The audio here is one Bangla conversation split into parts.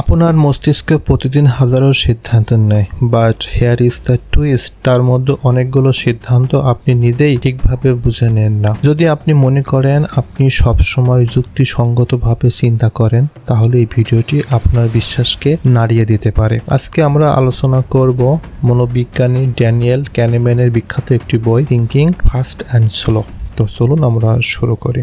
আপনার মস্তিষ্কে প্রতিদিন হাজারো সিদ্ধান্ত নেয় but here is the twist তার মধ্যে অনেকগুলো সিদ্ধান্ত আপনি নিজেই ঠিকভাবে বুঝে নেন না। যদি আপনি মনে করেন আপনি সবসময় যুক্তিসঙ্গতভাবে চিন্তা করেন, তাহলে এই ভিডিওটি আপনার বিশ্বাসকে নাড়িয়ে দিতে পারে। আজকে আমরা আলোচনা করব মনোবিজ্ঞানী ড্যানিয়েল ক্যানেম্যানের বিখ্যাত একটি বই থিঙ্কিং ফাস্ট অ্যান্ড স্লো তো চলুন আমরা শুরু করি।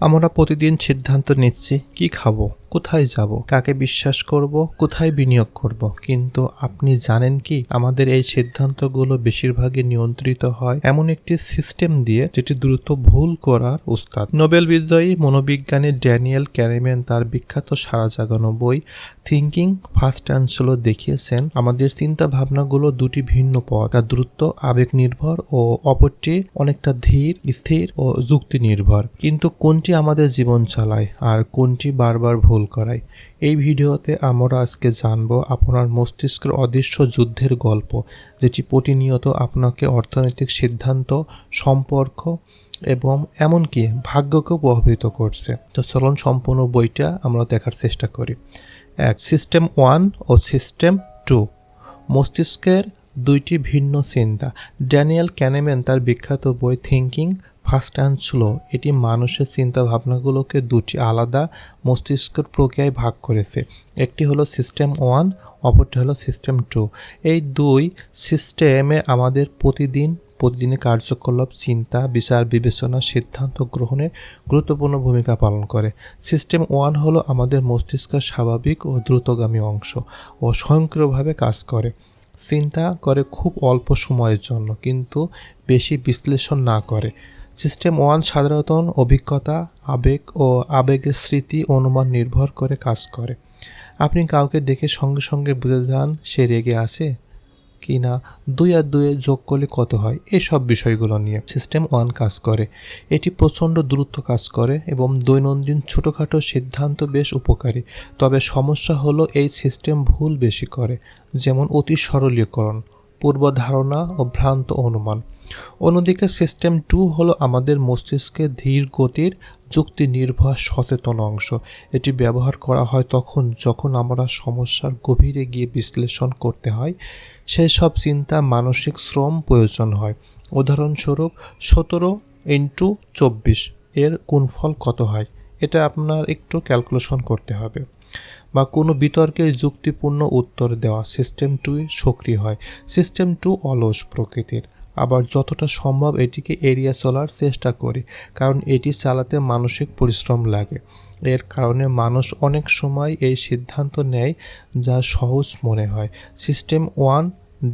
আমরা প্রতিদিন সিদ্ধান্ত নিচ্ছি কি খাব? কোথায় যাব? কাকে বিশ্বাস করব? কোথায় বিনিয়োগ করব? কিন্তু আপনি জানেন কি? আমাদের এই সিদ্ধান্তগুলো বেশিরভাগই নিয়ন্ত্রিত হয় এমন একটি সিস্টেম দিয়ে যেটি দ্রুত ভুল করার উস্তাদ। নোবেল বিজয়ী মনোবিজ্ঞানী ড্যানিয়েল ক্যারেম্যান তার বিখ্যাত সারা জাগানো বই থিঙ্কিং ফার্স্ট অ্যান্ড স্লো দেখিয়েছেন, আমাদের চিন্তা ভাবনাগুলো দুটি ভিন্ন পথ। একটা দ্রুত আবেগ নির্ভর ও অপরটি অনেকটা ধীর, স্থির ও যুক্তি নির্ভর কিন্তু কোনটি আমাদের জীবন চালায়? আর কোনটি বারবার ভুল করায় এই ভিডিওতে আমরা আজকে জানব আপনার মস্তিষ্কের অদৃশ্য যুদ্ধের গল্প, যেটি প্রতিনিয়ত আপনাকে অর্থনৈতিক সিদ্ধান্ত, সম্পর্ক এবং এমনকি ভাগ্যকেও প্রভাবিত করছে। তো চলন সম্পূর্ণ বইটা আমরা দেখার চেষ্টা করি। এক, সিস্টেম ওয়ান ও সিস্টেম টু। মস্তিষ্কের দুইটি ভিন্ন চিন্তা। ড্যানিয়েল ক্যানেম্যান তার বিখ্যাত বই থিঙ্কিং ফাস্ট অ্যান্ড স্লো, এটি মানুষের চিন্তা ভাবনাগুলোকে দুটি আলাদা মস্তিষ্কের প্রক্রিয়ায় ভাগ করেছে। একটি হলো সিস্টেম ওয়ান, অপরটি হলো সিস্টেম টু। এই দুই সিস্টেমে আমাদের প্রতিদিন, প্রতিদিনের কার্যকলাপ, চিন্তা, বিচার, বিবেচনা, সিদ্ধান্ত গ্রহণে গুরুত্বপূর্ণ ভূমিকা পালন করে। সিস্টেম ওয়ান হলো আমাদের মস্তিষ্কের স্বাভাবিক ও দ্রুতগামী অংশ ও স্বয়ংক্রিয়ভাবে কাজ করে। চিন্তা করে খুব অল্প সময়ের জন্য, কিন্তু বেশি বিশ্লেষণ না করে। সিস্টেম ওয়ান সাধারণত অভিজ্ঞতা, আবেগ ও আবেগের স্মৃতি অনুমান নির্ভর করে কাজ করে। আপনি কাউকে দেখে সঙ্গে সঙ্গে বুঝে যান, সে রেগে আছে কি না দুই আর দুয়ে যোগ করলে কত হয়, এসব বিষয়গুলো নিয়ে সিস্টেম ওয়ান কাজ করে। এটি প্রচণ্ড দ্রুত কাজ করে এবং দৈনন্দিন ছোটোখাটো সিদ্ধান্ত বেশ উপকারী। তবে সমস্যা হলো এই সিস্টেম ভুল বেশি করে, যেমন অতি সরলীকরণ, পূর্বধারণা ও ভ্রান্ত অনুমান। অন্যদিকে সিস্টেম টু হলো আমাদের মস্তিষ্কে ধীর গতির যুক্তি নির্ভর সচেতন অংশ। এটি ব্যবহার করা হয় তখন যখন আমরা সমস্যার গভীরে গিয়ে বিশ্লেষণ করতে হয়, সেই সব চিন্তা মানসিক শ্রম প্রয়োজন হয়। উদাহরণস্বরূপ, সতেরো ইন্টু চব্বিশ এর গুণফল কত হয়? এটা আপনার একটু ক্যালকুলেশন করতে হবে। বা কোনো বিতর্কের যুক্তিপূর্ণ উত্তর দেওয়া সিস্টেম টুই সক্রিয় হয়। সিস্টেম টু অলস প্রকৃতির। আবার যতটা সম্ভব এটিকে এড়িয়ে চলার চেষ্টা করি, কারণ এটি চালাতে মানসিক পরিশ্রম লাগে। এর কারণে মানুষ অনেক সময় এই সিদ্ধান্ত নেয় যা সহজ মনে হয়। সিস্টেম ওয়ান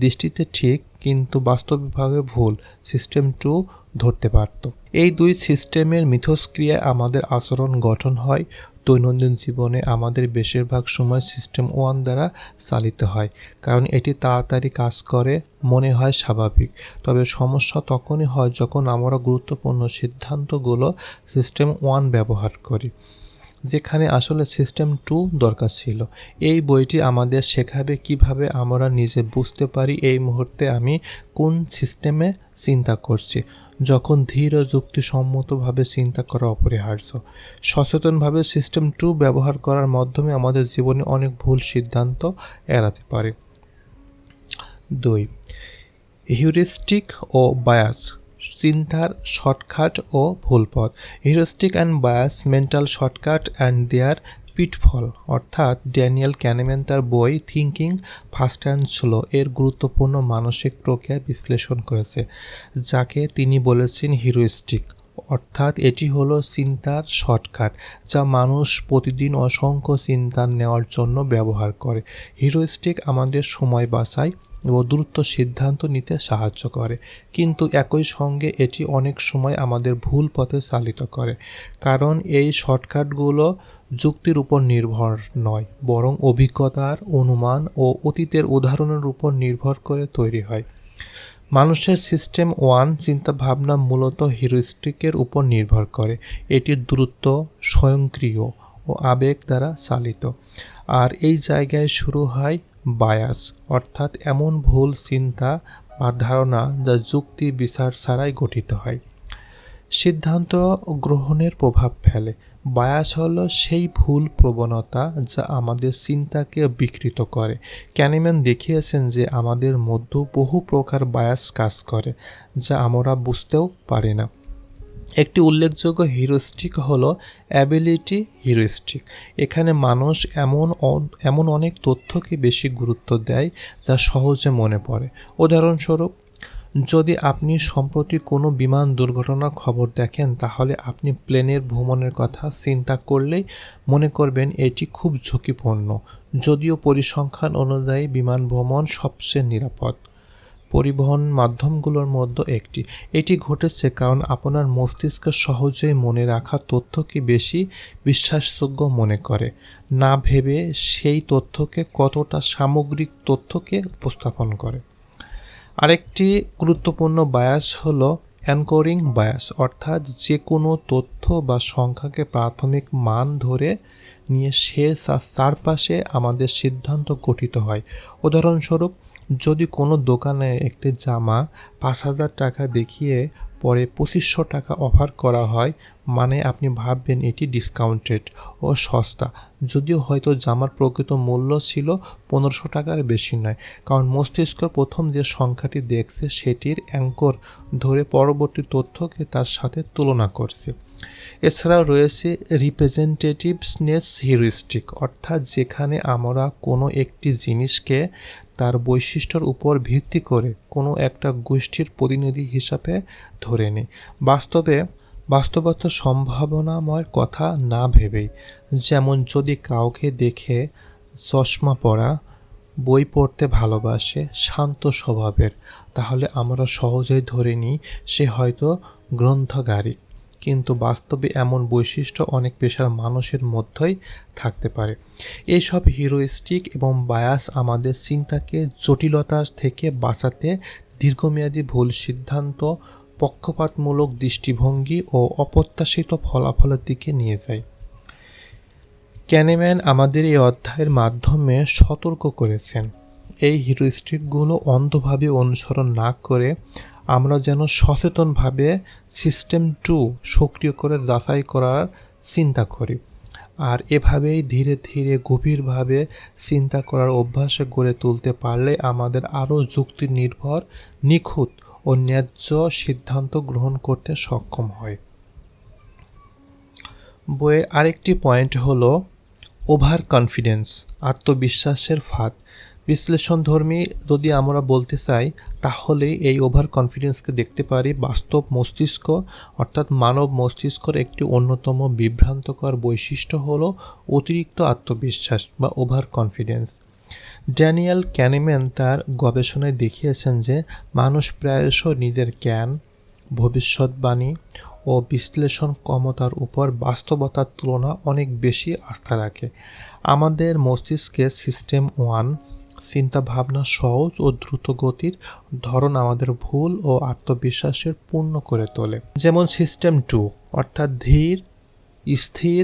দৃষ্টিতে ঠিক, কিন্তু বাস্তবিকভাবে ভুল, সিস্টেম টু ধরতে পারত। এই দুই সিস্টেমের মিথস্ক্রিয়ায় আমাদের আচরণ গঠন হয়। দৈনন্দিন জীবনে আমাদের বেশিরভাগ সময় সিস্টেম ওয়ান দ্বারা চালিত হয়। কারণ এটি তাড়াতাড়ি কাজ করে, মনে হয় স্বাভাবিক। তবে সমস্যা তখনই হয় যখন আমরা গুরুত্বপূর্ণ সিদ্ধান্তগুলো সিস্টেম ওয়ান ব্যবহার করি, যেখানে আসলে সিস্টেম টু দরকার ছিল। এই বইটি আমাদের শেখাবে কীভাবে আমরা নিজে বুঝতে পারি এই মুহূর্তে আমি কোন সিস্টেমে চিন্তা করছি। যখন ধীর ও যুক্তিসম্মতভাবে চিন্তা করা অপরিহার্য। সচেতনভাবে সিস্টেম টু ব্যবহার করার মাধ্যমে আমাদের জীবনে অনেক ভুল সিদ্ধান্ত এড়াতে পারে। দুই, হিউরিস্টিক ও বায়াস, চিন্তার শর্টকাট ও ভুল পথ। Heuristic and bias, mental shortcut and their pitfall অর্থাৎ ড্যানিয়েল ক্যানেম্যান তার বই থিঙ্কিং ফাস্ট অ্যান্ড স্লো এর গুরুত্বপূর্ণ মানসিক প্রক্রিয়া বিশ্লেষণ করেছে, যাকে তিনি বলেছেন হিরোইস্টিক অর্থাৎ এটি হলো চিন্তার শর্টকাট, যা মানুষ প্রতিদিন অসংখ্য চিন্তা নেওয়ার জন্য ব্যবহার করে। হিরোইস্টিক আমাদের সময় বাঁচায় এবং দ্রুত সিদ্ধান্ত নিতে সাহায্য করে। কিন্তু একই সঙ্গে এটি অনেক সময় আমাদের ভুল পথে চালিত করে। কারণ এই শর্টকাটগুলো যুক্তির উপর নির্ভর নয়, বরং অভিজ্ঞতার অনুমান ও অতীতের উদাহরণের উপর নির্ভর করে তৈরি হয়। মানুষের সিস্টেম ওয়ান চিন্তাভাবনা মূলত হিরোস্টিকের উপর নির্ভর করে। এটি দ্রুত, স্বয়ংক্রিয় ও আবেগ দ্বারা চালিত। আর এই জায়গায় শুরু হয় বায়াস, অর্থাৎ এমন ভুল চিন্তা বা ধারণা যা যুক্তি বিচার ছাড়াই গঠিত হয়। সিদ্ধান্ত গ্রহণের প্রভাব ফেলে। বায়াস হলো সেই ভুল প্রবণতা যা আমাদের চিন্তাকে বিকৃত করে। ক্যানিম্যান দেখিয়েছেন যে আমাদের মধ্যে বহু প্রকার বায়াস কাজ করে, যা আমরা বুঝতেও পারি না। একটি উল্লেখযোগ্য হিরোস্টিক হলো অ্যাবিলিটি হিরোস্টিক এখানে মানুষ এমন এমন অনেক তথ্যকে বেশি গুরুত্ব দেয় যা সহজে মনে পড়ে। উদাহরণস্বরূপ, যদি আপনি সম্প্রতি কোনো বিমান দুর্ঘটনার খবর দেখেন, তাহলে আপনি প্লেনের ভ্রমণের কথা চিন্তা করলেই মনে করবেন এটি খুব ঝুঁকিপূর্ণ। যদিও পরিসংখ্যান অনুযায়ী বিমান ভ্রমণ সবচেয়ে নিরাপদ। পরিবহন মাধ্যমগুলোর মধ্যে একটি। এটি ঘটেছে কারণ আপনার মস্তিষ্ক সহজেই মনে রাখা তথ্যকে বেশি বিশ্বাসযোগ্য মনে করে। না ভেবে সেই তথ্যকে কতটা সামগ্রিক তথ্যকে উপস্থাপন করে। আরেকটি গুরুত্বপূর্ণ বায়াস হলো অ্যানকোরিং বায়াস, অর্থাৎ যে কোনো তথ্য বা সংখ্যাকে প্রাথমিক মান ধরে নিয়ে সে চারপাশে আমাদের সিদ্ধান্ত গঠিত হয়। উদাহরণস্বরূপ যদি কোনো দোকানে একটি জামা পাঁচ হাজার টাকা দেখিয়ে পরে পঁচিশশো টাকা অফার করা হয় মানে আপনি ভাববেন এটি ডিসকাউন্টেড ও সস্তা। যদিও হয়তো জামার প্রকৃত মূল্য ছিল পনেরোশো টাকার বেশি নয়, কারণ মস্তিষ্ক প্রথম যে সংখ্যাটি দেখছে সেটির অ্যাঙ্কর ধরে পরবর্তী তথ্যকে তার সাথে তুলনা করছে। এছাড়াও রয়েছে রিপ্রেজেন্টেটিভসনেস হিউরিস্টিক অর্থাৎ যেখানে আমরা কোনো একটি জিনিসকে তার বৈশিষ্ট্যর উপর ভিত্তি করে কোনো একটা গোষ্ঠীর প্রতিনিধি হিসাবে ধরে নিই বাস্তবে, বাস্তবত সম্ভাবনাময় কথা না ভেবেই, যেমন যদি কাউকে দেখে চশমা পরা, বই পড়তে ভালোবাসে শান্ত স্বভাবের, তাহলে আমরা সহজেই ধরে নিই সে হয়তো গ্রন্থগারী কিন্তু বাস্তবে এমন বৈশিষ্ট্য অনেক পেশার মানুষের মধ্যেই থাকতে পারে। এইসব হিরোইস্টিক এবং বায়াস আমাদের চিন্তাকে জটিলতা থেকে বাঁচাতে দীর্ঘমেয়াদী ভুল সিদ্ধান্ত, পক্ষপাতমূলক দৃষ্টিভঙ্গি ও অপ্রত্যাশিত ফলাফলের দিকে নিয়ে যায়। ক্যানেম্যান আমাদের এই অধ্যায়ের মাধ্যমে সতর্ক করেছেন। এই হিরোস্টিকগুলো অন্ধভাবে অনুসরণ না করে আমরা যেন সচেতনভাবে সিস্টেম টু সক্রিয় করে যাচাই করার চিন্তা করি। আর এভাবেই ধীরে ধীরে গভীরভাবে চিন্তা করার অভ্যাসে গড়ে তুলতে পারলে আমাদের আরও যুক্তি নির্ভর নিখুঁত ও ন্যায্য সিদ্ধান্ত গ্রহণ করতে সক্ষম হয়। বইয়ের আরেকটি পয়েন্ট হলো ওভার কনফিডেন্স আত্মবিশ্বাসের ফাঁদ। বিশ্লেষণধর্মী যদি আমরা বলতে চাই, তাহলে এই ওভার কনফিডেন্সকে দেখতে পারি বাস্তব মস্তিষ্ক, অর্থাৎ মানব মস্তিষ্কর একটি অন্যতম বিভ্রান্তকর বৈশিষ্ট্য হলো অতিরিক্ত আত্মবিশ্বাস বা ওভার কনফিডেন্স ড্যানিয়েল ক্যানিম্যান তার গবেষণায় দেখিয়েছেন যে মানুষ প্রায়শ নিজের জ্ঞান, ভবিষ্যৎবাণী ও বিশ্লেষণ ক্ষমতার উপর বাস্তবতার তুলনা অনেক বেশি আস্থা রাখে। আমাদের মস্তিষ্কে সিস্টেম ওয়ান চিন্তা ভাবনা সহজ ও দ্রুত গতির ধরন আমাদের ভুল ও আত্মবিশ্বাসের পূর্ণ করে তোলে। যেমন সিস্টেম টু, অর্থাৎ ধীর, স্থির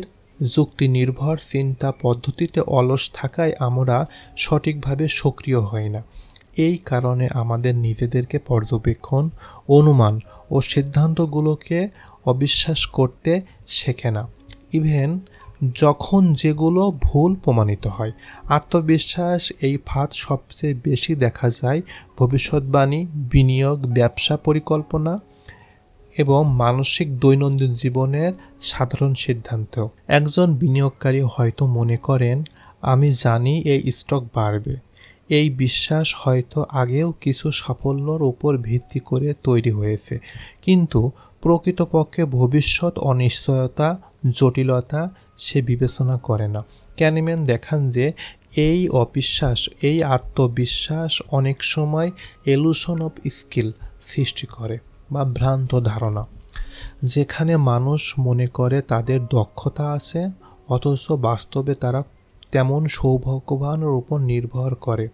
যুক্তি নির্ভর চিন্তা পদ্ধতিতে অলস থাকায় আমরা সঠিকভাবে সক্রিয় হই না। এই কারণে আমাদের নিজেদেরকে পর্যবেক্ষণ, অনুমান ও সিদ্ধান্তগুলোকে অবিশ্বাস করতে শেখে না। ইভেন যখন যেগুলো ভুল প্রমাণিত হয়। আত্মবিশ্বাস এই ফাঁদ সবচেয়ে বেশি দেখা যায়। ভবিষ্যৎবাণী, বিনিয়োগ, ব্যবসা পরিকল্পনা এবং মানসিক দৈনন্দিন জীবনের সাধারণ সিদ্ধান্ত। একজন বিনিয়োগকারী হয়তো মনে করেন, আমি জানি এই স্টক বাড়বে। এই বিশ্বাস হয়তো আগেও কিছু সাফল্যর উপর ভিত্তি করে তৈরি হয়েছে। কিন্তু প্রকৃতপক্ষে ভবিষ্যৎ অনিশ্চয়তা, জটিলতা সে বিবেচনা করে না। ক্যানিম্যান দেখান যে, এই অবিশ্বাস, এই আত্মবিশ্বাস অনেক সময় এলুশন অফ স্কিল সৃষ্টি করে বা ভ্রান্ত ধারণা। যেখানে মানুষ মনে করে তাদের দক্ষতা আছে, অথচ বাস্তবে তারা তেমন সৌভাগ্যবানের উপর নির্ভর করে,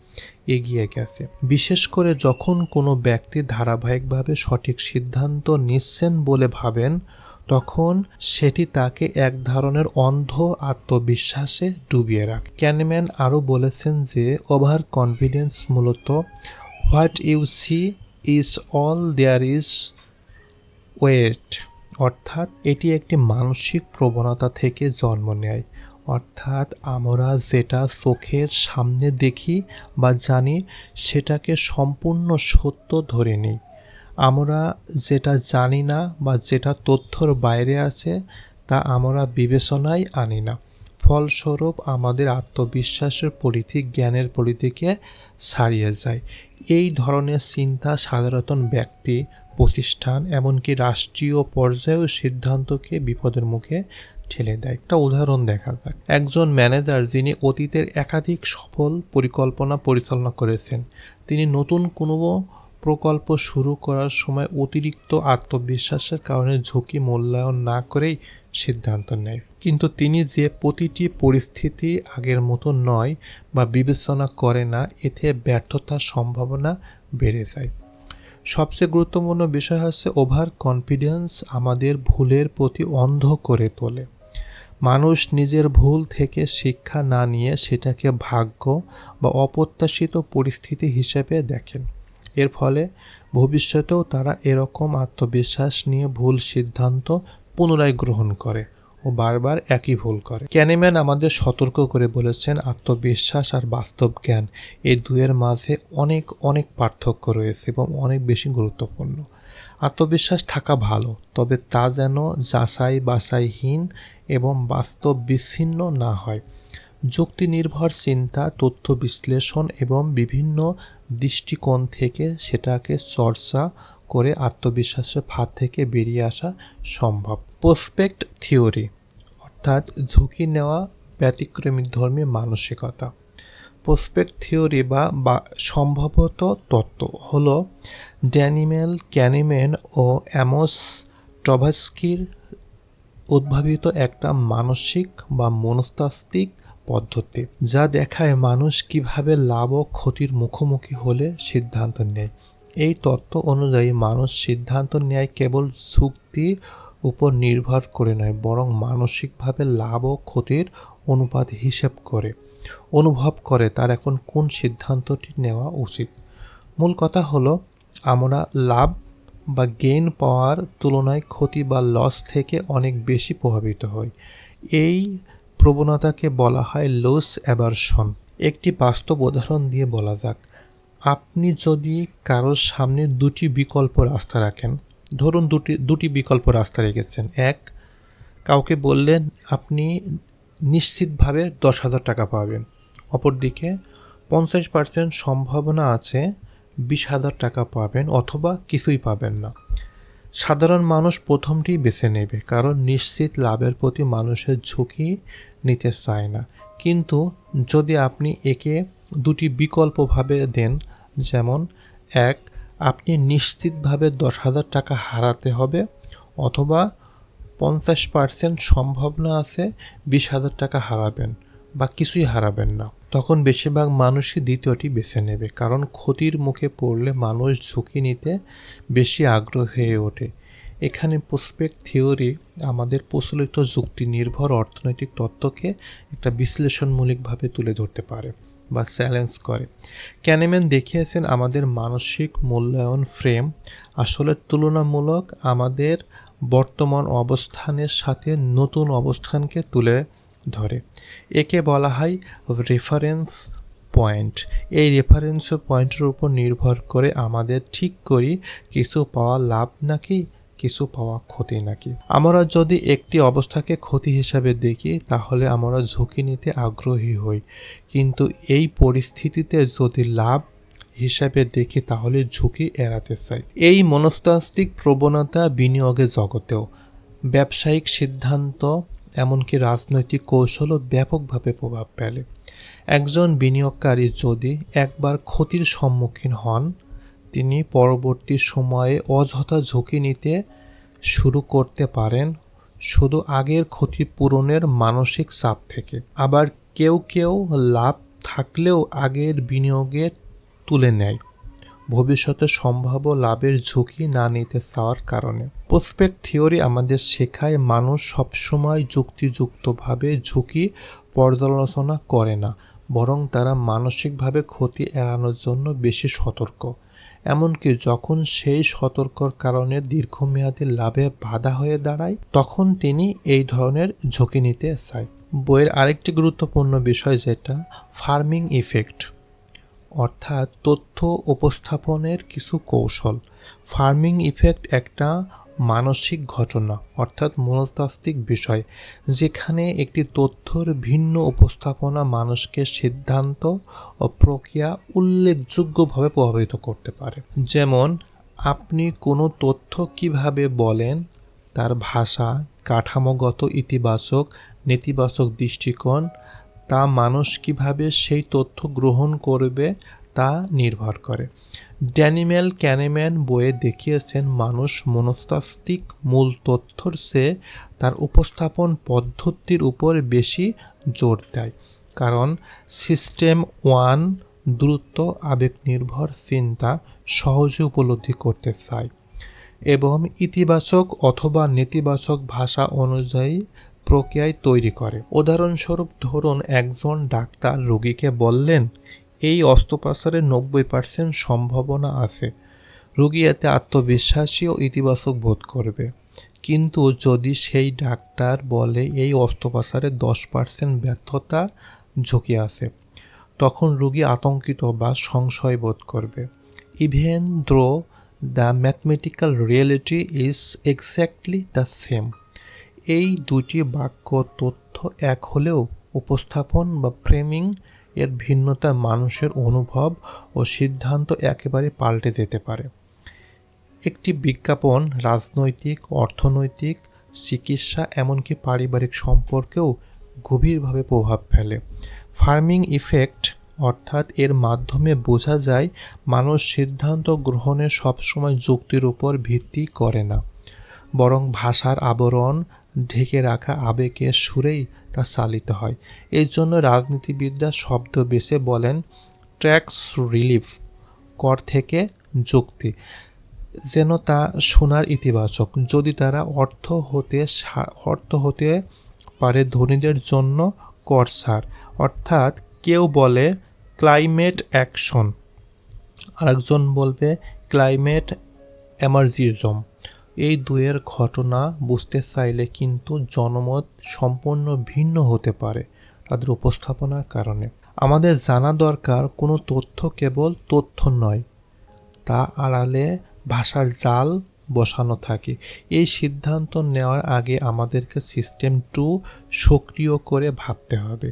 এগিয়ে গেছে। বিশেষ করে যখন কোনো ব্যক্তি ধারাবাহিকভাবে সঠিক সিদ্ধান্ত নিচ্ছেন বলে ভাবেন তখন সেটি তাকে এক ধরনের অন্ধ আত্মবিশ্বাসে ডুবিয়ে রাখে। ক্যানম্যান আরও বলেছেন যে ওভার কনফিডেন্স মূলত what you see is all there is wait অর্থাৎ, এটি একটি মানসিক প্রবণতা থেকে জন্ম নেয়। অর্থাৎ, আমরা যেটা চোখের সামনে দেখি বা জানি, সেটাকে সম্পূর্ণ সত্য ধরে নিই। আমরা যেটা জানি না বা যেটা তথ্যর বাইরে আছে, তা আমরা বিবেচনায় আনি না। ফলস্বরূপ আমাদের আত্মবিশ্বাসের পরিধি জ্ঞানের পরিধিকে ছাড়িয়ে যায়। এই ধরনের চিন্তা সাধারণত ব্যক্তি, প্রতিষ্ঠান, এমনকি রাষ্ট্রীয় পর্যায়েও সিদ্ধান্তকে বিপদের মুখে ঠেলে দেয়। একটা উদাহরণ দেখা যাক। একজন ম্যানেজার যিনি অতীতের একাধিক সফল পরিকল্পনা পরিচালনা করেছেন, তিনি নতুন কোনো প্রকল্প শুরু করার সময় অতিরিক্ত আত্মবিশ্বাসের কারণে ঝুঁকি মূল্যায়ন না করেই সিদ্ধান্ত নেয়। কিন্তু তিনি যে প্রতিটি পরিস্থিতি আগের মতো নয় বা বিবেচনা করে না, এতে ব্যর্থতার সম্ভাবনা বেড়ে যায়। সবচেয়ে গুরুত্বপূর্ণ বিষয় হচ্ছে ওভার কনফিডেন্স আমাদের ভুলের প্রতি অন্ধ করে তোলে। মানুষ নিজের ভুল থেকে শিক্ষা না নিয়ে সেটাকে ভাগ্য বা অপ্রত্যাশিত পরিস্থিতি হিসেবে দেখেন। এর ফলে ভবিষ্যতেও তারা এরকম আত্মবিশ্বাস নিয়ে ভুল সিদ্ধান্ত পুনরায় গ্রহণ করে ও বারবার একই ভুল করে। ক্যানিম্যান আমাদের সতর্ক করে বলেছেন, আত্মবিশ্বাস আর বাস্তব জ্ঞান এই দুয়ের মাঝে অনেক অনেক পার্থক্য রয়েছে এবং অনেক বেশি গুরুত্বপূর্ণ। আত্মবিশ্বাস থাকা ভালো, তবে তা যেন যাচাই বাছাইহীন এবং বাস্তব বিচ্ছিন্ন না হয়। যুক্তি নির্ভর চিন্তা তথ্য বিশ্লেষণ এবং বিভিন্ন দৃষ্টিকোণ থেকে সেটাকে চর্চা করে আত্মবিশ্বাসের ফাঁদ থেকে বেরিয়ে আসা সম্ভব। প্রসপেক্ট থিওরি, অর্থাৎ ঝুঁকি নেওয়া ব্যতিক্রমী ধর্মী মানসিকতা। প্রসপেক্ট থিওরি বা বা সম্ভবত তত্ত্ব হল ড্যানিমেল ক্যানিমেন ও অ্যামোস টভাস্কির উদ্ভাবিত একটা মানসিক বা মনস্তাত্ত্বিক পদ্ধতি, যা দেখায় মানুষ কীভাবে লাভ ও ক্ষতির মুখোমুখি হলে সিদ্ধান্ত নেয়। এই তত্ত্ব অনুযায়ী মানুষ সিদ্ধান্ত নেয় কেবল যুক্তি উপর নির্ভর করে নয়, বরং মানসিকভাবে লাভ ও ক্ষতির অনুপাত হিসেব করে, অনুভব করে তার এখন কোন সিদ্ধান্তটি নেওয়া উচিত। মূল কথা হলো, আমরা লাভ বা গেইন পাওয়ার তুলনায় ক্ষতি বা লস থেকে অনেক বেশি প্রভাবিত হই। এই প্রবণতাকে বলা হয় লস অ্যাভারশন। একটি বাস্তব উদাহরণ দিয়ে বলা যাক। আপনি যদি কারোর সামনে দুটি বিকল্প রাস্তা রাখেন, ধরুন দুটি দুটি বিকল্প রাস্তা রেখেছেন। এক, কাউকে বললেন, আপনি নিশ্চিতভাবে দশ হাজার টাকা পাবেন। অপরদিকে, পঞ্চাশ পার্সেন্ট সম্ভাবনা আছে বিশ হাজার টাকা পাবেন অথবা কিছুই পাবেন না। সাধারণ মানুষ প্রথমটি বেছে নেবে, কারণ নিশ্চিত লাভের প্রতি মানুষের ঝুঁকি নিতে চায় না। কিন্তু যদি আপনি একে দুটি বিকল্পভাবে দেন, যেমন, এক, আপনি নিশ্চিতভাবে দশ হাজার টাকা হারাতে হবে, অথবা পঞ্চাশ পার্সেন্ট সম্ভাবনা আছে বিশ হাজার টাকা হারাবেন বা কিছুই হারাবেন না। তখন বেশিরভাগ মানুষই দ্বিতীয়টি বেছে নেবে, কারণ ক্ষতির মুখে পড়লে মানুষ ঝুঁকি নিতে বেশি আগ্রহ হয়ে ওঠে। এখানে প্রসপেক্ট থিওরি আমাদের প্রচলিত যুক্তি নির্ভর অর্থনৈতিক তত্ত্বকে একটা বিশ্লেষণমূলকভাবে তুলে ধরতে পারে বা চ্যালেঞ্জ করে। ক্যানেম্যান দেখিয়েছেন আমাদের মানসিক মূল্যায়ন ফ্রেম আসলে তুলনামূলক আমাদের বর্তমান অবস্থানের সাথে নতুন অবস্থানকে তুলে ধরে। একে বলা হয় রেফারেন্স পয়েন্ট এই রেফারেন্স পয়েন্টের উপর নির্ভর করে আমাদের ঠিক করি কিছু পাওয়া লাভ নাকি কিছু পাওয়া ক্ষতি নাকি? আমরা যদি একটি অবস্থাকে ক্ষতি হিসাবে দেখি, তাহলে আমরা ঝুঁকি নিতে আগ্রহী হই। কিন্তু এই পরিস্থিতিতে যদি লাভ হিসাবে দেখি, তাহলে ঝুঁকি এড়াতে চাই। এই মনস্তাত্ত্বিক প্রবণতা বিনিয়োগের জগতেও। ব্যবসায়িক সিদ্ধান্ত, এমনকি রাজনৈতিক কৌশলও ব্যাপকভাবে প্রভাব ফেলে। একজন বিনিয়োগকারী যদি একবার ক্ষতির সম্মুখীন হন তিনি পরবর্তী সময়ে অযথা ঝুঁকি নিতে শুরু করতে পারেন শুধু আগের ক্ষতিপূরণের মানসিক চাপ থেকে। আবার কেউ কেউ লাভ থাকলেও আগের বিনিয়োগে তুলে নেয়। ভবিষ্যতে সম্ভাব্য লাভের ঝুঁকি না নিতে চাওয়ার কারণে। প্রসপেক্ট থিওরি আমাদের শেখায়, মানুষ সবসময় যুক্তিযুক্তভাবে ঝুঁকি পর্যালোচনা করে না, বরং তারা মানসিকভাবে ক্ষতি এড়ানোর জন্য বেশি সতর্ক। এমনকি যখন সেই সতর্কর কারণে দীর্ঘমেয়াদী লাভে বাধা হয়ে দাঁড়ায়, তখন তিনি এই ধরনের ঝুঁকি নিতে চায়। বইয়ের আরেকটি গুরুত্বপূর্ণ বিষয় যেটা, ফার্মিং ইফেক্ট, অর্থাৎ তথ্য উপস্থাপনের কিছু কৌশল। ফার্মিং ইফেক্ট একটা মানসিক ঘটনা, অর্থাৎ মনস্তাত্ত্বিক বিষয়, যেখানে একটি তথ্যর ভিন্ন উপস্থাপনা মানুষকে সিদ্ধান্ত ও প্রক্রিয়া উল্লেখযোগ্যভাবে প্রভাবিত করতে পারে। যেমন, আপনি কোনো তথ্য কীভাবে বলেন, তার ভাষা, কাঠামোগত ইতিবাচক, নেতিবাচক দৃষ্টিকোণ, তা মানুষ কীভাবে সেই তথ্য গ্রহণ করবে তা নির্ভর করে। ড্যানিমেল ক্যানেম্যান বইয়ে দেখিয়েছেন, মানুষ মনস্তাত্ত্বিক মূল তথ্যর চেয়ে তার উপস্থাপন পদ্ধতির উপর বেশি জোর দেয়। কারণ সিস্টেম ওয়ান দ্রুত আবেগ নির্ভর চিন্তা সহজে উপলব্ধি করতে চায় এবং ইতিবাচক অথবা নেতিবাচক ভাষা অনুযায়ী প্রক্রিয়ায় তৈরি করে। উদাহরণস্বরূপ, ধরুন, একজন ডাক্তার রোগীকে বললেন এই অস্ত্রোপচারের নব্বই পার্সেন্ট সম্ভাবনা আছে। রোগী এতে আত্মবিশ্বাসী ও ইতিবাচক বোধ করবে। কিন্তু যদি সেই ডাক্তার বলে এই অস্ত্রোপচারে দশ পার্সেন্ট ব্যর্থতা ঝুঁকি আছে, তখন রোগী আতঙ্কিত বা সংশয় বোধ করবে। Even though the mathematical reality is exactly the same. এই দুটি বাক্য তথ্য এক হলেও উপস্থাপন বা ফ্রেমিং এর ভিন্নতা মানুষের অনুভব ও সিদ্ধান্ত একেবারে পাল্টে যেতে পারে। একটি বিজ্ঞাপন রাজনৈতিক, অর্থনৈতিক, চিকিৎসা এমনকি পারিবারিক সম্পর্কেও গভীরভাবে প্রভাব ফেলে। ফার্মিং ইফেক্ট অর্থাৎ এর মাধ্যমে বোঝা যায় মানুষ সিদ্ধান্ত গ্রহণে সবসময় যুক্তির উপর ভিত্তি করে না, বরং ভাষার আবরণ ঢেকে রাখা আবেগের সুরেই তা চালিত হয়। এই জন্য রাজনীতিবিদরা শব্দ বেছে বলেন, ট্যাক্স রিলিফ, কর থেকে যুক্তি, যেন তা শোনার ইতিবাচক। যদি তারা অর্থ হতে অর্থ হতে পারে ধনীদের জন্য কর ছাড় অর্থাৎ কেউ বলে, ক্লাইমেট অ্যাকশন। আরেকজন বলবে, ক্লাইমেট এমার্জিজম। এই দুয়ের ঘটনা বুঝতে চাইলে কিন্তু জনমত সম্পূর্ণ ভিন্ন হতে পারে তাদের উপস্থাপনার কারণে। আমাদের জানা দরকার কোনো তথ্য কেবল তথ্য নয়, তা আড়ালে ভাষার জাল বসানো থাকে। এই সিদ্ধান্ত নেওয়ার আগে আমাদেরকে সিস্টেম টু সক্রিয় করে ভাবতে হবে।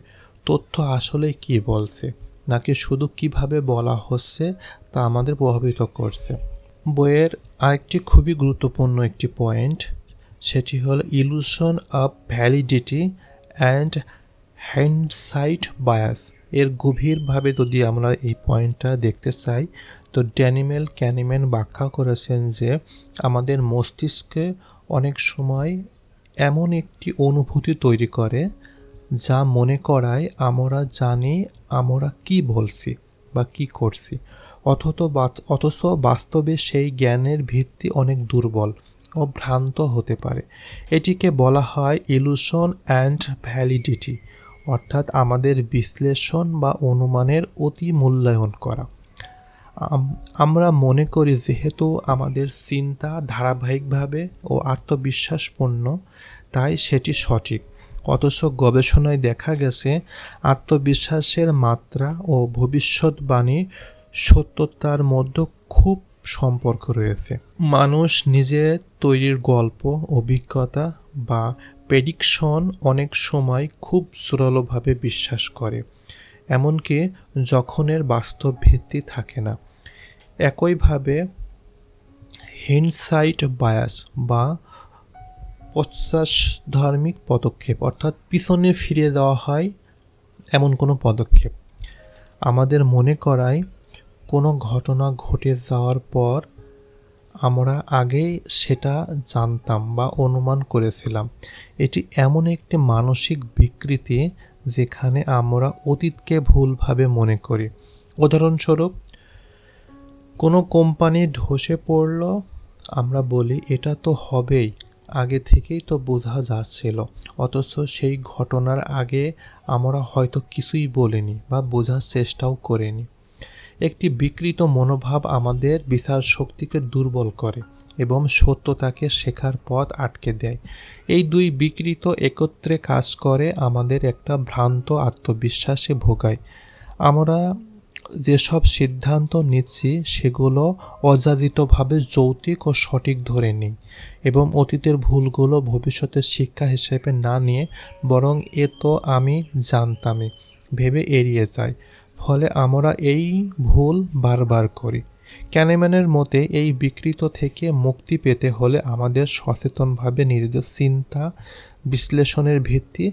তথ্য আসলে কি বলছে, নাকি শুধু কীভাবে বলা হচ্ছে তা আমাদের প্রভাবিত করছে? বইয়ের আরেকটি খুবই গুরুত্বপূর্ণ একটি পয়েন্ট সেটি হল illusion of validity and hindsight bias এর গভীরভাবে যদি আমরা এই পয়েন্টটা দেখতে চাই, তো ড্যানিমেল ক্যানিম্যান ব্যাখ্যা করেছেন যে আমাদের মস্তিষ্কে অনেক সময় এমন একটি অনুভূতি তৈরি করে যা মনে করায় আমরা জানি আমরা কি বলছি বা কি করছি। অথচ অথচ বাস্তবে সেই জ্ঞানের ভিত্তি অনেক দুর্বল ও ভ্রান্ত হতে পারে। এটিকে বলা হয় ইলুশন অ্যান্ড ভ্যালিডিটি অর্থাৎ আমাদের বিশ্লেষণ বা অনুমানের অতি মূল্যায়ন করা। আমরা মনে করি যেহেতু আমাদের চিন্তা ধারাবাহিকভাবে ও আত্মবিশ্বাসপূর্ণ, তাই সেটি সঠিক। অথচ গবেষণায় দেখা গেছে, আত্মবিশ্বাসের মাত্রা ও ভবিষ্যৎবাণী সত্যতার মধ্যে খুব সম্পর্ক রয়েছে। মানুষ নিজে তৈরির গল্প, অভিজ্ঞতা বা প্রেডিকশন অনেক সময় খুব জোরালোভাবে বিশ্বাস করে। এমনকি যখন এর বাস্তব ভিত্তি থাকে না। একইভাবে হিনসাইট বায়াস বা ধার্মিক পদক্ষেপ অর্থাৎ পিছনে ফিরে দেওয়া হয় এমন কোনো পদক্ষেপ। আমাদের মনে করায় কোনো ঘটনা ঘটে যাওয়ার পর আমরা আগেই সেটা জানতাম বা অনুমান করেছিলাম। এটি এমন একটি মানসিক বিকৃতি যেখানে আমরা অতীতকে ভুলভাবে মনে করি। উদাহরণস্বরূপ, কোনো কোম্পানি ধসে পড়ল, আমরা বলি, এটা তো হবেই। আগে থেকেই তো বোঝা যাচ্ছিল। অথচ সেই ঘটনার আগে আমরা হয়তো কিছুই বলিনি বা বোঝার চেষ্টাও করিনি। একটি বিকৃত মনোভাব আমাদের বিচার শক্তিকে দুর্বল করে এবং সত্যতাকে শেখার পথ আটকে দেয়। এই দুই বিকৃত একত্রে কাজ করে আমাদের একটা ভ্রান্ত আত্মবিশ্বাসে ভোগায়। আমরা যেসব সিদ্ধান্ত নিচ্ছি, সেগুলো অযাচিতভাবে যৌতিক ও সঠিক ধরে নিই এবং অতীতের ভুলগুলো ভবিষ্যতের শিক্ষা হিসেবে না নিয়ে বরং এ তো আমি জানতামই, ভেবে এড়িয়ে যাই। ফলে আমরা এই ভুল বারবার করি। ক্যানেম্যানের মতে, এই বিকৃত থেকে মুক্তি পেতে হলে আমাদের সচেতনভাবে নিজেদের চিন্তা বিশ্লেষণের ভিত্তি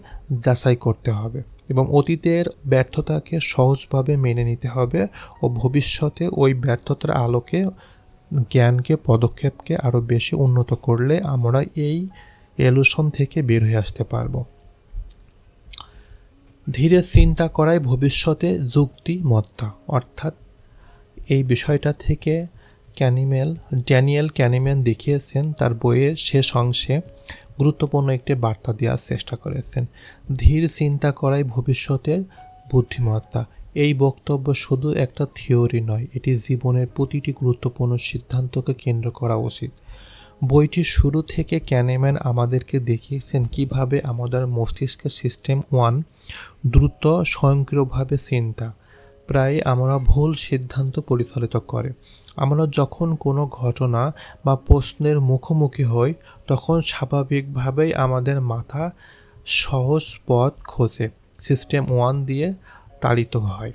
যাচাই করতে হবে এবং অতীতের ব্যর্থতাকে সহজভাবে মেনে নিতে হবে ও ভবিষ্যতে ওই ব্যর্থতার আলোকে, জ্ঞানকে, পদক্ষেপকে আরও বেশি উন্নত করলে আমরা এই এলুশন থেকে বের হয়ে আসতে পারব। ধীরে চিন্তা করাই ভবিষ্যতে যুক্তিমত্তা। অর্থাৎ এই বিষয়টা থেকে ক্যানিমেল ড্যানিয়েল ক্যানিম্যান দেখিয়েছেন, তার বইয়ের শেষ অংশে গুরুত্বপূর্ণ একটি বার্তা দেওয়ার চেষ্টা করেছেন। ধীর চিন্তা করাই ভবিষ্যতের বুদ্ধিমত্তা। এই বক্তব্য শুধু একটা থিওরি নয়, এটি জীবনের প্রতিটি গুরুত্বপূর্ণ সিদ্ধান্তকে কেন্দ্র করা উচিত। বইটির শুরু থেকে ক্যানেম্যান আমাদেরকে দেখিয়েছেন কীভাবে আমাদের মস্তিষ্কের সিস্টেম ওয়ান দ্রুত স্বয়ংক্রিয়ভাবে চিন্তা। প্রায় আমরা ভুল সিদ্ধান্ত পরিচালিত করে। আমরা যখন কোনো ঘটনা বা প্রশ্নের মুখোমুখি হই, তখন স্বাভাবিকভাবেই আমাদের মাথা সহজ পথ খোঁজে, সিস্টেম ওয়ান দিয়ে তাড়িত হয়।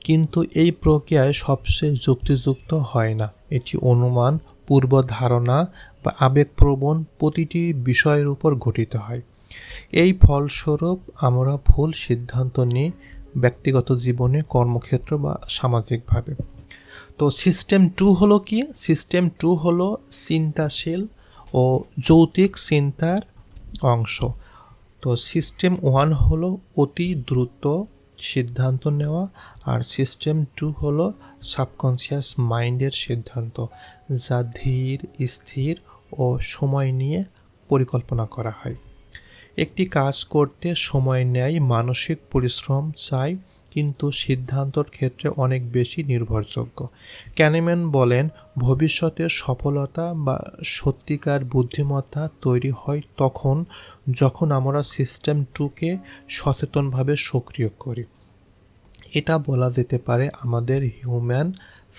কিন্তু এই প্রক্রিয়ায় সবচেয়ে যুক্তিযুক্ত হয় না। এটি অনুমান পূর্ব ধারণা বা আবেগপ্রবণ প্রতিটি বিষয়ের উপর গঠিত হয়। এই ফলস্বরূপ আমরা ভুল সিদ্ধান্ত নিই ব্যক্তিগত জীবনে কর্মক্ষেত্র বা সামাজিকভাবে। তো সিস্টেম টু হলো কি? সিস্টেম টু হলো চিন্তাশীল ও যৌতিক চিন্তার অংশ। তো সিস্টেম ওয়ান হলো অতি দ্রুত সিদ্ধান্ত নেওয়া আর সিস্টেম টু হলো সাবকনসিয়াস মাইন্ডের সিদ্ধান্ত, যা ধীর, স্থির ও সময় নিয়ে পরিকল্পনা করা হয়। একটি কাজ করতে সময় নেয়, মানসিক পরিশ্রম চাই, কিন্তু সিদ্ধান্তর ক্ষেত্রে অনেক বেশি নির্ভরযোগ্য। ক্যানেম্যান বলেন, ভবিষ্যতে সফলতা বা সত্যিকার বুদ্ধিমত্তা তৈরি হয় তখন, যখন আমরা সিস্টেম টুকে সচেতনভাবে সক্রিয় করি। এটা বলা যেতে পারে আমাদের হিউম্যান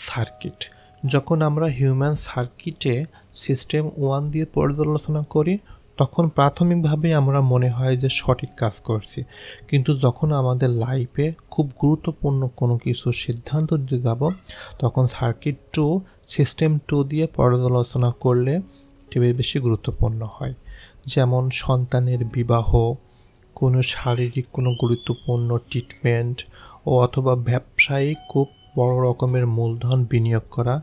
সার্কিট যখন আমরা হিউম্যান সার্কিটে সিস্টেম ওয়ান দিয়ে পর্যালোচনা করি, তখন প্রাথমিকভাবে আমরা মনে হয় যে সঠিক কাজ করছি। কিন্তু যখন আমাদের লাইফে খুব গুরুত্বপূর্ণ কোনো কিছু সিদ্ধান্ত দিতে যাব, তখন সার্কিট টু সিস্টেম টু দিয়ে পর্যালোচনা করলে এটি বেশি গুরুত্বপূর্ণ হয়। যেমন সন্তানের বিবাহ, কোনো শারীরিক কোনো গুরুত্বপূর্ণ ট্রিটমেন্ট ও অথবা ব্যবসায়িক খুব বড় রকমের মূলধন বিনিয়োগ করা,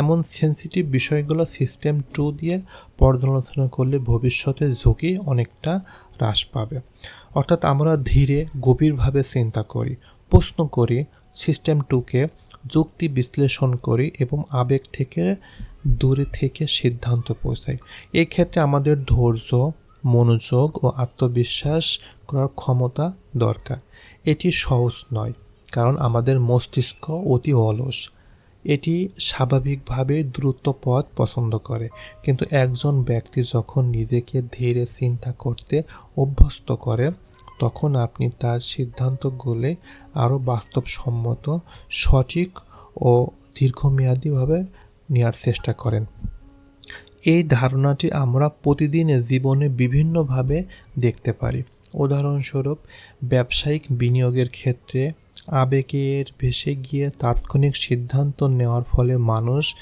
এমন সেন্সিটিভ বিষয়গুলো সিস্টেম টু দিয়ে পর্যালোচনা করলে ভবিষ্যতের ঝুঁকি অনেকটা হ্রাস পাবে। অর্থাৎ আমরা ধীরে, গভীরভাবে চিন্তা করি, প্রশ্ন করি সিস্টেম টুকে যুক্তি বিশ্লেষণ করি এবং আবেগ থেকে দূরে থেকে সিদ্ধান্ত পৌঁছাই। এক্ষেত্রে আমাদের ধৈর্য, মনোযোগ ও আত্মবিশ্বাস করার ক্ষমতা দরকার। এটি সহজ নয়, কারণ আমাদের মস্তিষ্ক অতি অলস। এটি স্বাভাবিকভাবে দ্রুত পথ পছন্দ করে, কিন্তু একজন ব্যক্তি যখন নিজেকে ধীরে চিন্তা করতে অভ্যস্ত করে, তখন আপনি তার সিদ্ধান্তগুলি আরও বাস্তবসম্মত, সঠিক ও দীর্ঘমেয়াদীভাবে নেওয়ার চেষ্টা করেন। এই ধারণাটি আমরা প্রতিদিন জীবনে বিভিন্নভাবে দেখতে পারি। উদাহরণস্বরূপ, ব্যবসায়িক বিনিয়োগের ক্ষেত্রে আবেগের ভেসে গিয়ে তাৎক্ষণিক সিদ্ধান্ত নেওয়ার ফলে মানুষ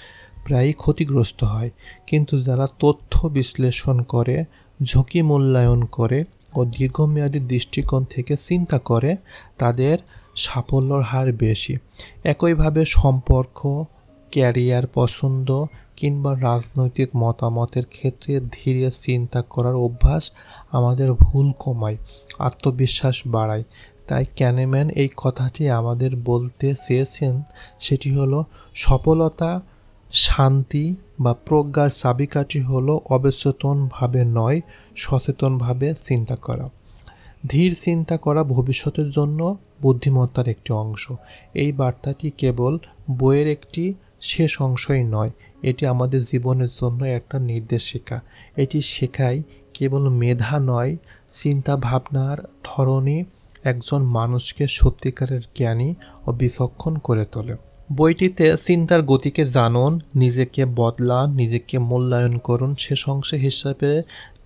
প্রায়ই ক্ষতিগ্রস্ত হয়। কিন্তু যারা তথ্য বিশ্লেষণ করে, ঝুঁকি মূল্যায়ন করে ও দীর্ঘমেয়াদী দৃষ্টিকোণ থেকে চিন্তা করে, তাদের সাফল্যর হার বেশি। একইভাবে সম্পর্ক, ক্যারিয়ার পছন্দ কিংবা রাজনৈতিক মতামতের ক্ষেত্রে ধীরে চিন্তা করার অভ্যাস আমাদের ভুল কমায়, আত্মবিশ্বাস বাড়ায়। তাই ক্যানেম্যান এই কথাটি আমাদের বলতে চেয়েছেন, সেটি হলো, সফলতা, শান্তি বা প্রজ্ঞার চাবিকাঠি হলো অবচেতনভাবে নয়, সচেতনভাবে চিন্তা করা। ধীর চিন্তা করা ভবিষ্যতের জন্য বুদ্ধিমত্তার একটি অংশ। এই বার্তাটি কেবল বইয়ের একটি শেষ অংশই নয় এটি আমাদের জীবনের জন্য একটা নির্দেশিকা এটি শেখায় কেবল মেধা নয়, চিন্তা ভাবনার ধরনই একজন মানুষকে সত্যিকারের জ্ঞানী ও বিচক্ষণ করে তোলে। বইটিতে চিন্তার গতিকে জানুন, নিজেকে বদলান, নিজেকে মূল্যায়ন করুন। শেষ অংশ হিসাবে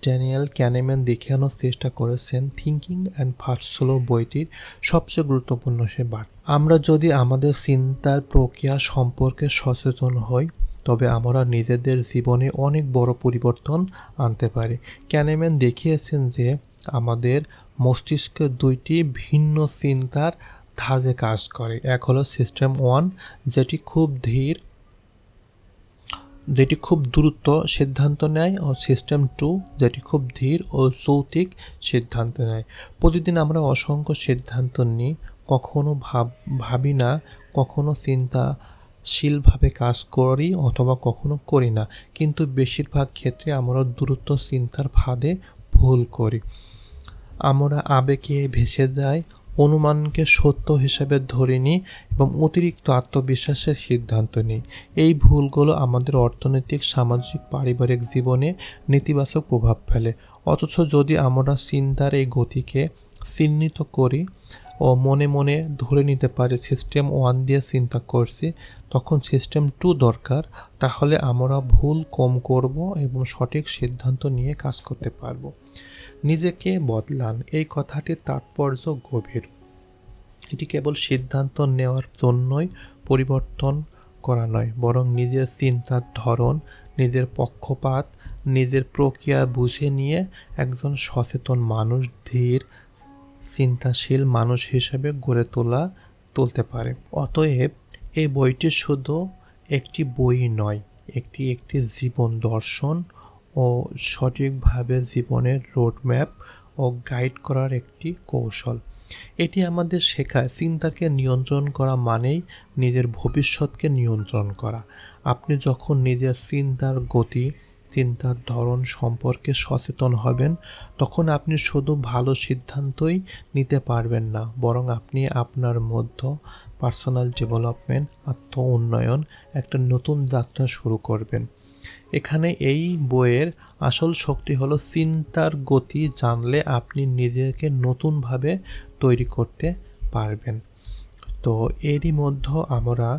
ড্যানিয়েল ক্যানেম্যান দেখানোর চেষ্টা করেছেন থিঙ্কিং অ্যান্ড ফার্স্ট স্লো বইটির সবচেয়ে গুরুত্বপূর্ণ সে বাট আমরা যদি আমাদের চিন্তার প্রক্রিয়া সম্পর্কে সচেতন হই তবে আমরা নিজেদের জীবনে অনেক বড় পরিবর্তন আনতে পারি। ক্যানেম্যান দেখিয়েছেন যে আমাদের মস্তিষ্কে দুইটি ভিন্ন চিন্তার ধাজে কাজ করে। এক হলো সিস্টেম ওয়ান, যেটি খুব ধীর, যেটি খুব দ্রুত সিদ্ধান্ত নেয়, ও সিস্টেম টু, যেটি খুব ধীর ও যৌতিক সিদ্ধান্ত নেয়। প্রতিদিন আমরা অসংখ্য সিদ্ধান্ত নিই, কখনো ভাব, ভাবি না, কখনো চিন্তাশীলভাবে কাজ করি অথবা কখনো করি না। কিন্তু বেশিরভাগ ক্ষেত্রে আমরা দ্রুত চিন্তার ফাঁদে ভুল করি। আমরা আবেগে ভেসে যাই, অনুমানকে সত্য হিসেবে ধরে নিই এবং অতিরিক্ত আত্মবিশ্বাসের সিদ্ধান্ত নিই। এই ভুলগুলো আমাদের অর্থনৈতিক, সামাজিক, পারিবারিক জীবনে নেতিবাচক প্রভাব ফেলে। অথচ যদি আমরা চিন্তার এই গতিকে চিহ্নিত করি ও মনে মনে ধরে নিতে পারি সিস্টেম ওয়ান দিয়ে চিন্তা করছি, তখন সিস্টেম টু দরকার, তাহলে আমরা ভুল কম করব এবং সঠিক সিদ্ধান্ত নিয়ে কাজ করতে পারব। নিজেকে বদলান, এই কথাটির তাৎপর্য গভীর। এটি কেবল সিদ্ধান্ত নেওয়ার জন্যই পরিবর্তন করা নয়, বরং নিজের চিন্তার ধরন, নিজের পক্ষপাত, নিজের প্রক্রিয়া বুঝে নিয়ে একজন সচেতন মানুষ ধীর চিন্তাশীল মানুষ হিসেবে গড়ে তোলা, তুলতে পারে। অতএব এই বইটি শুধু একটি বই নয় একটি একটি জীবন দর্শন ও সঠিকভাবে জীবনের রোডম্যাপ ও গাইড করার একটি কৌশল। এটি আমাদের শেখায় চিন্তাকে নিয়ন্ত্রণ করা মানেই নিজের ভবিষ্যৎকে নিয়ন্ত্রণ করা। আপনি যখন নিজের চিন্তার গতি চিন্তার ধরন সম্পর্কে সচেতন হবেন, তখন আপনি শুধু ভালো সিদ্ধান্তই নিতে পারবেন না, বরং আপনি আপনার মধ্য পার্সোনাল ডেভেলপমেন্ট আত্ম উন্নয়ন একটা নতুন যাত্রা শুরু করবেন। এখানে এই বইয়ের আসল শক্তি হলো চিন্তার গতি জানলে আপনি নিজেকে নতুনভাবে তৈরি করতে পারবেন। তো এরই মধ্যে আমরা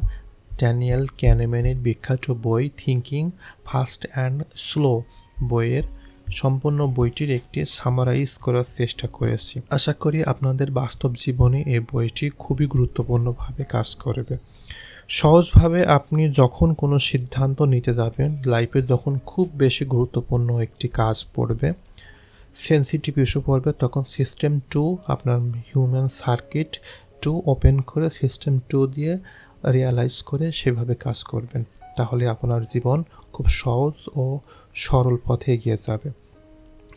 ড্যানিয়েল ক্যানেম্যানের বিখ্যাত বই থিঙ্কিং ফাস্ট অ্যান্ড স্লো বইয়ের সম্পূর্ণ বইটির একটি সামারাইজ করার চেষ্টা করেছি। আশা করি আপনাদের বাস্তব জীবনে এই বইটি খুবই গুরুত্বপূর্ণভাবে কাজ করবে। সহজভাবে আপনি যখন কোনো সিদ্ধান্ত নিতে যাবেন, লাইফে যখন খুব বেশি গুরুত্বপূর্ণ একটি কাজ পড়বে, সেন্সিটিভ ইস্যু পড়বে, তখন সিস্টেম টু, আপনার হিউম্যান সার্কিট টু ওপেন করে সিস্টেম টু দিয়ে রিয়ালাইজ করে সেভাবে কাজ করবেন, তাহলে আপনার জীবন খুব সহজ ও সরল পথে এগিয়ে যাবে।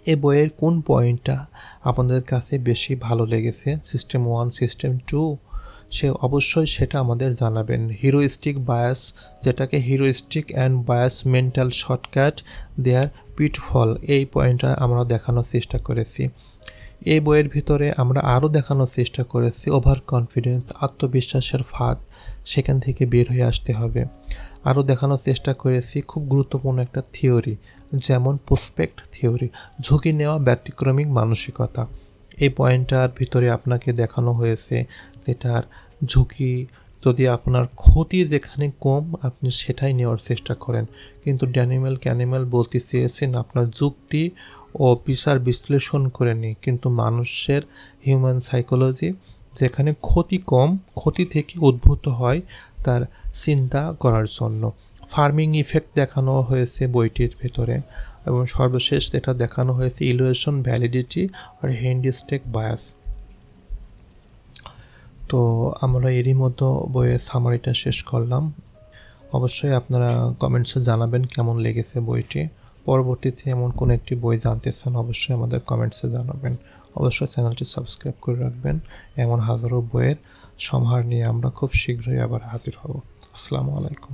এ বইয়ের কোন পয়েন্টটা আপনাদের কাছে বেশি ভালো লেগেছে? সিস্টেম ওয়ান সিস্টেম টু সে অবশ্যই সেটা আমাদের জানাবেন। হিরোইস্টিক বায়াস যেটাকে heuristic and bias mental shortcut their pitfall এই পয়েন্টটা আমরা দেখানোর চেষ্টা করেছি। এই বইয়ের ভিতরে আমরা আরও দেখানোর চেষ্টা করেছি ওভার কনফিডেন্স আত্মবিশ্বাসের ফাঁদ, সেখান থেকে বের হয়ে আসতে হবে। আরও দেখানোর চেষ্টা করেছি খুব গুরুত্বপূর্ণ একটা থিওরি যেমন প্রসপেক্ট থিওরি ঝুঁকি নেওয়া ব্যতিক্রমিক মানসিকতা। এই পয়েন্টটার ভিতরে আপনাকে দেখানো হয়েছে এটার ঝুঁকি, যদি আপনার ক্ষতি যেখানে কম, আপনি সেটাই নেওয়ার চেষ্টা করেন। কিন্তু ড্যানিমেল ক্যানিমেল বলতে চেয়েছেন, আপনার যুক্তি ও বিচার বিশ্লেষণ করে নিই। কিন্তু মানুষের হিউম্যান সাইকোলজি যেখানে ক্ষতি কম, ক্ষতি থেকে উদ্ভূত হয় তার চিন্তা করার জন্য। ফার্মিং ইফেক্ট দেখানো হয়েছে বইটির ভেতরে এবং সর্বশেষ এটা দেখানো হয়েছে ইলুয়েশন ভ্যালিডিটি আর হ্যান্ডিস্টেক বায়াস তো আমরা এরই মতো বইয়ের সামারিটা শেষ করলাম। অবশ্যই আপনারা কমেন্টসে জানাবেন কেমন লেগেছে বইটি। পরবর্তীতে এমন কোনো একটি বই জানতে চান, অবশ্যই আমাদের কমেন্টসে জানাবেন। অবশ্যই চ্যানেলটি সাবস্ক্রাইব করে রাখবেন। এমন হাজারো বইয়ের সমাহার নিয়ে আমরা খুব শীঘ্রই আবার হাজির হব। আসসালামু আলাইকুম।